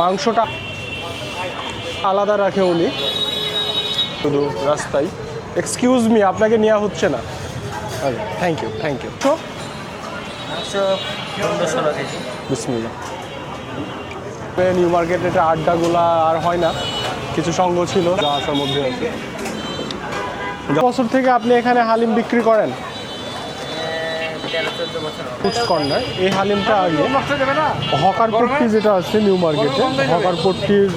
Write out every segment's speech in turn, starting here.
মাংসটা আলাদা রাখে উনি। শুধু রাস্তায়। এক্সকিউজ মি আপনাকে নেওয়া হচ্ছে না। থ্যাংক ইউ থ্যাংক ইউ তো বিসমিল্লা নিউ মার্কেটে এটা আড্ডাগুলা আর হয় না। কিছু সঙ্গ ছিল। যা আসার মধ্যে আছে। বছর থেকে আপনি এখানে হালিম বিক্রি করেন তেরো চোদ্দ বছর হবে। ফুডস কর্নার এই হালিমটা আগে। হকার পট্টি যেটা আছে নিউ মার্কেটে হকার পট্টির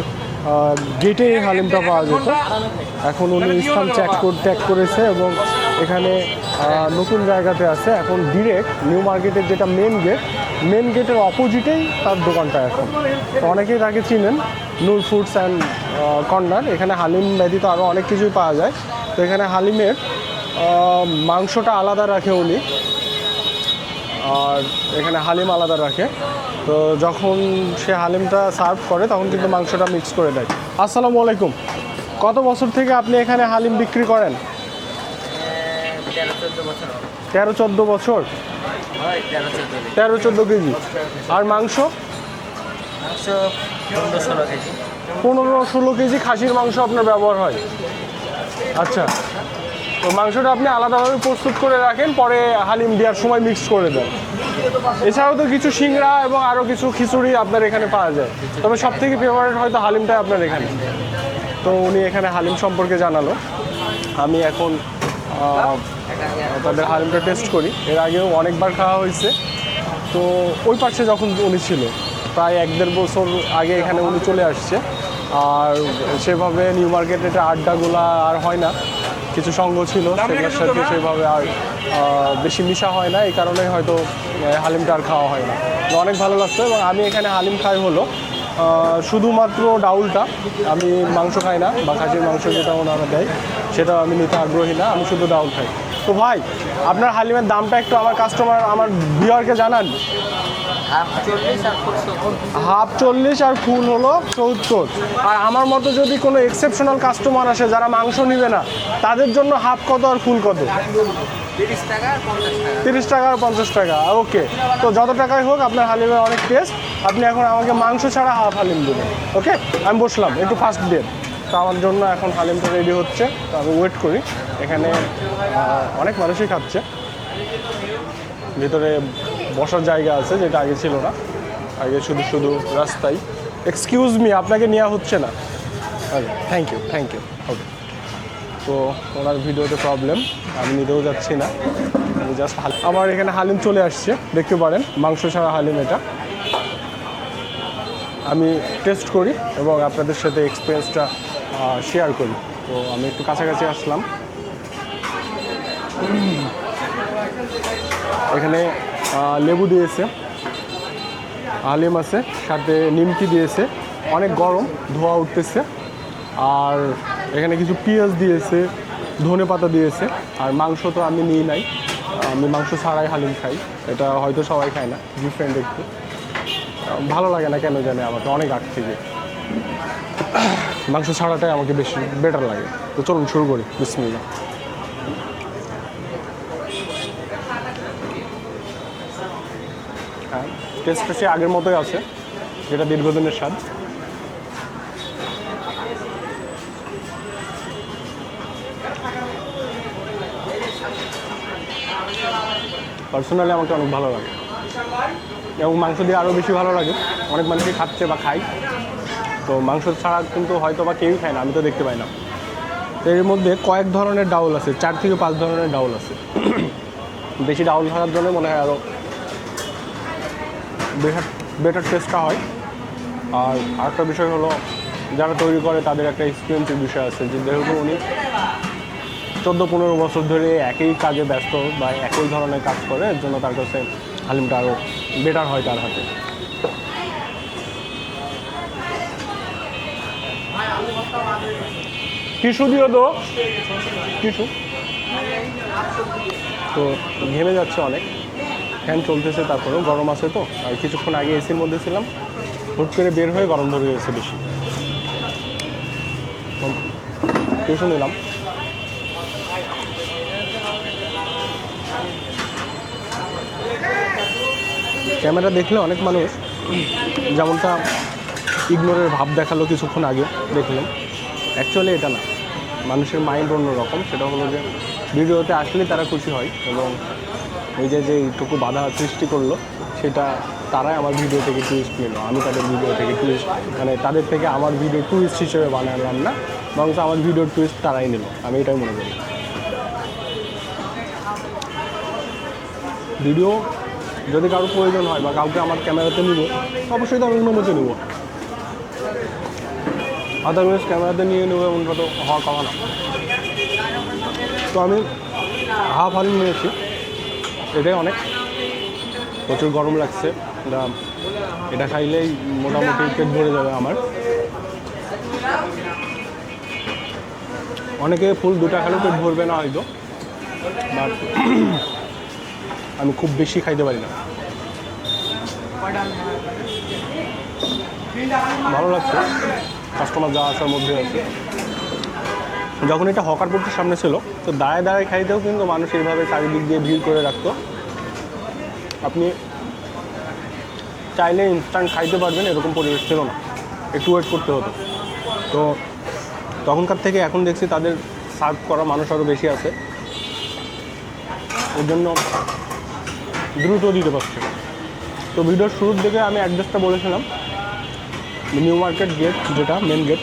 গেটে এই হালিমটা পাওয়া যেত। এখন উনি স্থান ত্যাগ কর- ত্যাগ করেছে এবং এখানে নতুন জায়গাতে আছে। এখন ডিরেক্ট নিউ মার্কেটের যেটা মেন গেট মেন গেটের অপোজিটেই তার দোকানটা এখন। তো অনেকেই তাকে চিনেন নূর ফুডস অ্যান্ড কর্নার এখানে হালিম ব্যতীত আরও অনেক কিছুই পাওয়া যায়। তো এখানে হালিমের মাংসটা আলাদা রাখে উনি। আর এখানে হালিম আলাদা রাখে। তো যখন সে হালিমটা সার্ভ করে, তখন কিন্তু মাংসটা মিক্স করে দেয়। আসসালামু আলাইকুম। কত বছর থেকে আপনি এখানে হালিম বিক্রি করেন? তেরো চোদ্দ বছর। তেরো চোদ্দ কেজি। আর মাংস? পনেরো ষোলো কেজি খাসির মাংস আপনার ব্যবহার হয়। আচ্ছা। তো মাংসটা আপনি আলাদাভাবে প্রস্তুত করে রাখেন, পরে হালিম দেওয়ার সময় মিক্স করে দেন। এছাড়াও তো কিছু সিংড়া এবং আরও কিছু খিচুড়ি আপনার এখানে পাওয়া যায়। তবে সব থেকে ফেভারিট হয়তো হালিমটাই আপনার এখানে। তো উনি এখানে হালিম সম্পর্কে জানালো। আমি এখন তাদের হালিমটা টেস্ট করি। এর আগেও অনেকবার খাওয়া হয়েছে। তো ওই পাশে যখন উনি ছিল, প্রায় এক দেড় বছর আগে এখানে উনি চলে আসছে। আর সেভাবে নিউ মার্কেটে আড্ডাগুলা আর হয় না। কিছু সঙ্গ ছিল সেগুলোর সাথে সেভাবে আর বেশি মিশা হয় না এই কারণে হয়তো হালিমটা আর খাওয়া হয় না। অনেক ভালো লাগতো এবং আমি এখানে হালিম খাই হলো। শুধুমাত্র ডাউলটা আমি মাংস খাই না বা খাসির মাংস যেটা ওনারা দেয় সেটা আমি নিতে আগ্রহী না আমি শুধু ডাউল খাই। তো ভাই আপনার হালিমের দামটা একটু আমার কাস্টমার আমার বিয়ারকে জানান। হাফ চল্লিশ আর ফুল হলো সত্তর। আর আমার মতো যদি কোনো এক্সেপশনাল কাস্টমার আসে যারা মাংস নিবে না তাদের জন্য হাফ কত আর ফুল কত? তিরিশ টাকা আর পঞ্চাশ টাকা। তিরিশ টাকা আর পঞ্চাশ টাকা ওকে। তো যত টাকাই হোক আপনার হালিমের অনেক টেস্ট আপনি এখন আমাকে মাংস ছাড়া হাফ হালিম দেবেন ওকে? আমি বসলাম একটু ফার্স্ট ডেট তো আমার জন্য এখন হালিমটা রেডি হচ্ছে তো আমি ওয়েট করি। এখানে অনেক মানুষই খাচ্ছে। ভিতরে বসার জায়গা আছে, যেটা আগে ছিল না। আগে শুধু শুধু রাস্তায় এক্সকিউজ মি আপনাকে নেওয়া হচ্ছে না। Okay thank you thank you okay তো ওনার ভিডিওতে প্রবলেম আমি নিতেও যাচ্ছি না। আমি জাস্ট আমার এখানে হালিম চলে আসছে, দেখতে পারেন, মাংস ছাড়া হালিম এটা। আমি টেস্ট করি এবং আপনাদের সাথে এক্সপিরিয়েন্সটা শেয়ার করি। তো আমি একটু কাছাকাছি আসলাম। এখানে লেবু দিয়েছে। হালিম আছে, সাথে নিমকি দিয়েছে। অনেক গরম, ধোয়া উঠতেছে। আর এখানে কিছু পেঁয়াজ দিয়েছে, ধনে পাতা দিয়েছে। আর মাংস তো আমি নিই নাই। আমি মাংস ছাড়াই হালিম খাই। এটা হয়তো সবাই খায় না ডিফারেন্ট একটু। ভালো লাগে না কেন জানে আমাকে, অনেক আগ থেকে। মাংস ছাড়াটাই আমাকে বেশি বেটার লাগে। তো চলুন শুরু করি বিসমিল্লা টেস্টটা সে আগের মতোই আছে, যেটা দীর্ঘদিনের স্বাদ। পার্সোনালি আমাকে অনেক ভালো লাগে। এবং মাংস দিয়ে আরও বেশি ভালো লাগে। অনেক মানুষই খাচ্ছে বা খায়। তো মাংস ছাড়া কিন্তু হয়তো বা কেউই খায় না, আমি তো দেখতে পাই না। এর মধ্যে কয়েক ধরনের ডাউল আছে, চার থেকে পাঁচ ধরনের ডাউল আছে। বেশি ডাউল থাকার জন্য মনে হয় আরও বেটার বেটার টেস্টটা হয়। আর আরেকটা বিষয় হলো, যারা তৈরি করে তাদের একটা এক্সপিরিয়েন্সের বিষয় আছে, যে যেহেতু উনি চোদ্দ, পনেরো বছর ধরে একই কাজে ব্যস্ত বা একই ধরনের কাজ করে, এর জন্য তার কাছে হালিমটা আরও বেটার হয় তার হাতে। টিস্যু দিও তো। টিস্যু। তো ঘেমে যাচ্ছে অনেক। ফ্যান চলতেছে তারপরেও গরম আছে তো, আর কিছুক্ষণ আগে এসির মধ্যে ছিলাম। হুট করে বের হয়ে গরম ধরে গেছে বেশি। টিউশন নিলাম। ক্যামেরা দেখলে অনেক মানুষ, যেমনটা ইগনোরের ভাব দেখাল কিছুক্ষণ আগে, দেখলেন। অ্যাকচুয়ালি এটা না, মানুষের মাইন্ড অন্যরকম, সেটা হলো যে, ভিডিওতে আসলে তারা খুশি হয় এবং ওই যে এইটুকু বাধা সৃষ্টি করল, সেটা তারাই আমার ভিডিও থেকে টুইস্ট নিল। আমি তাদের ভিডিও থেকে টুইস্ট মানে তাদের থেকে আমার ভিডিও টুইস্ট হিসেবে বানালাম না বরং আমার ভিডিওর টুইস্ট তারাই নিল। আমি এটাই মনে করি। ভিডিও যদি কারোর প্রয়োজন হয় বা কাউকে আমার ক্যামেরাতে নিব, অবশ্যই তো আমি অনুমতি নেব। আদারওয়াইজ ক্যামেরাতে নিয়ে নেব এমনটা তো হওয়ার কথা না। তো আমি হাফ হালিম নিয়েছি। এটাই অনেক। প্রচুর গরম লাগছে। এটা এটা খাইলেই মোটামুটি পেট ভরে যাবে আমার। অনেকে ফুল দুটা খেলেও পেট ভরবে না হয়তো। বাট আমি খুব বেশি খাইতে পারি না। ভালো লাগছে। কাস্টমার যা আসার মধ্যে আছে। যখন এটা হকার পোর্টের সামনে ছিল, তো দাঁড়ায় দাঁড়ায় খাইতেও কিন্তু মানুষ এইভাবে চারিদিক দিয়ে ভিড় করে রাখতো। আপনি চাইলে ইনস্ট্যান্ট খাইতে পারবেন, এরকম পরিবেশ ছিল না। একটু ওয়েট করতে হতো। তো তখনকার থেকে এখন দেখছি তাদের সার্ভ করা মানুষ আরও বেশি আছে। ওর জন্য দ্রুত দিতে পারছে। তো ভিডিওর শুরুর দিকে আমি অ্যাড্রেসটা বলেছিলাম। নিউ মার্কেট গেট যেটা মেন গেট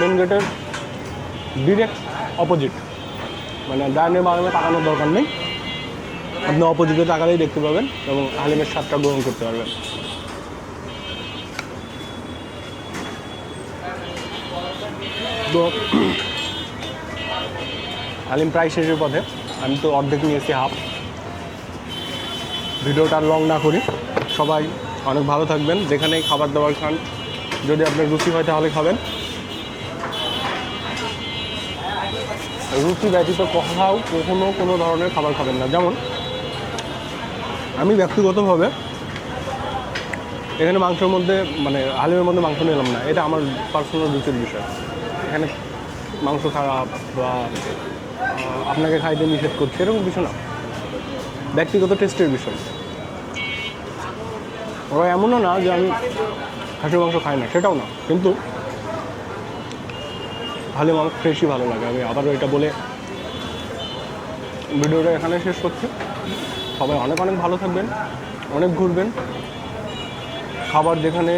মেন গেটের ডিরেক্ট অপোজিট মানে ডাইনে বাগানে তাকানোর দরকার নেই। আপনি অপোজিটে তাকালেই দেখতে পাবেন এবং আলিমের স্বাদটা গ্রহণ করতে পারবেন। তো আলিম প্রায় শেষের পথে। আমি তো অর্ধেক নিয়েছি, হাফ। ভিডিওটা লং না করি। সবাই অনেক ভালো থাকবেন। যেখানেই খাবার দাবার খান, যদি আপনার রুচি হয় তাহলে খাবেন। রুচি ব্যতীত কোথাও কখনো কোনো ধরনের খাবার খাবেন না। যেমন, আমি ব্যক্তিগতভাবে এখানে মাংসের মধ্যে মানে হালিমের মধ্যে মাংস নিলাম না। এটা আমার পার্সোনাল রুচির বিষয়। এখানে মাংস খারাপ বা আপনাকে খাইতে নিষেধ করছে, এরকম কিছু না। ব্যক্তিগত টেস্টের বিষয়। ওরা এমনও না যে আমি খাসির মাংস খাই না, সেটাও না। কিন্তু ভালো মাংস ফ্রেশই ভালো লাগে। আমি আবারও এটা বলে ভিডিওটা এখানে শেষ করছি। সবাই অনেক অনেক ভালো থাকবেন, অনেক ঘুরবেন। খাবার যেখানে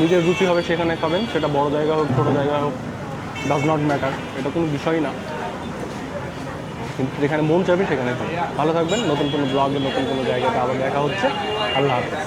নিজের রুচি হবে সেখানে খাবেন, সেটা বড় জায়গা হোক, ছোটো জায়গা হোক ডাজ নট ম্যাটার এটা কোনো বিষয় না। কিন্তু যেখানে মন চাইবে সেখানে ভালো থাকবেন, নতুন কোনো ব্লগে নতুন কোনো জায়গাতে আবার দেখা হচ্ছে। আল্লাহ হাফেজ।